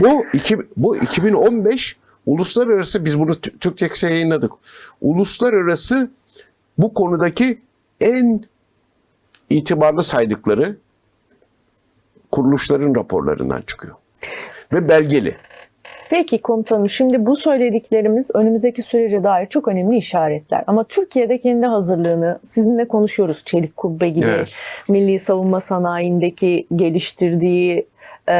Bu iki, bu 2015 uluslararası biz bunu Tü- Türkçe'ye yayınladık. Uluslararası bu konudaki en itibarlı saydıkları kuruluşların raporlarından çıkıyor. Ve belgeli. Peki komutanım şimdi bu söylediklerimiz önümüzdeki sürece dair çok önemli işaretler. Ama Türkiye'de kendi hazırlığını sizinle konuşuyoruz. Çelik kubbe gibi Evet. milli savunma sanayindeki geliştirdiği e,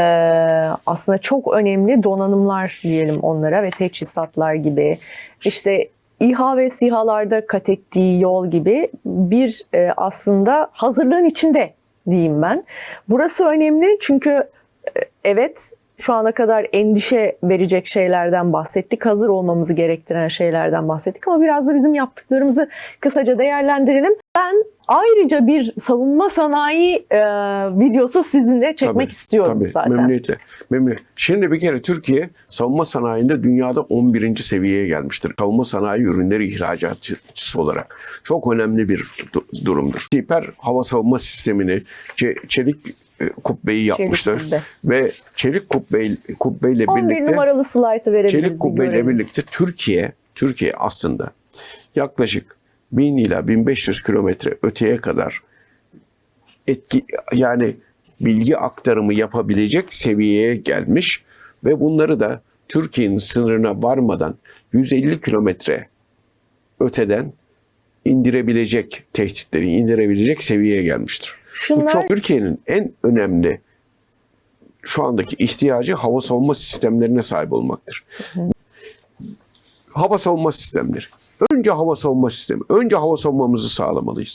aslında çok önemli donanımlar diyelim onlara ve teçhizatlar gibi. İşte İHA ve SİHA'larda kat ettiği yol gibi bir e, aslında hazırlığın içinde diyeyim ben. Burası önemli çünkü e, evet şu ana kadar endişe verecek şeylerden bahsettik. Hazır olmamızı gerektiren şeylerden bahsettik ama biraz da bizim yaptıklarımızı kısaca değerlendirelim. Ben ayrıca bir savunma sanayi e, videosu sizinle çekmek Tabii, istiyorum Tabii, zaten. memnuniyetle. Memnun. Şimdi bir kere Türkiye savunma sanayinde dünyada 11. seviyeye gelmiştir. Savunma sanayi ürünleri ihracatçısı olarak. Çok önemli bir du- durumdur. Hiper hava savunma sistemini çe- çelik e, kubbeyi yapmışlar. kubbe. Ve çelik kubbe, kubbeyle 11 birlikte numaralı slaytı verebiliriz. Çelik kubbeyle birlikte Türkiye, Türkiye aslında yaklaşık 1000 ila 1500 kilometre öteye kadar etki yani bilgi aktarımı yapabilecek seviyeye gelmiş ve bunları da Türkiye'nin sınırına varmadan 150 kilometre öteden indirebilecek tehditleri indirebilecek seviyeye gelmiştir. Bu Şunlar çok Türkiye'nin en önemli şu andaki ihtiyacı hava savunma sistemlerine sahip olmaktır. Hava savunma sistemleri. Önce hava savunma sistemi. Önce hava savunmamızı sağlamalıyız.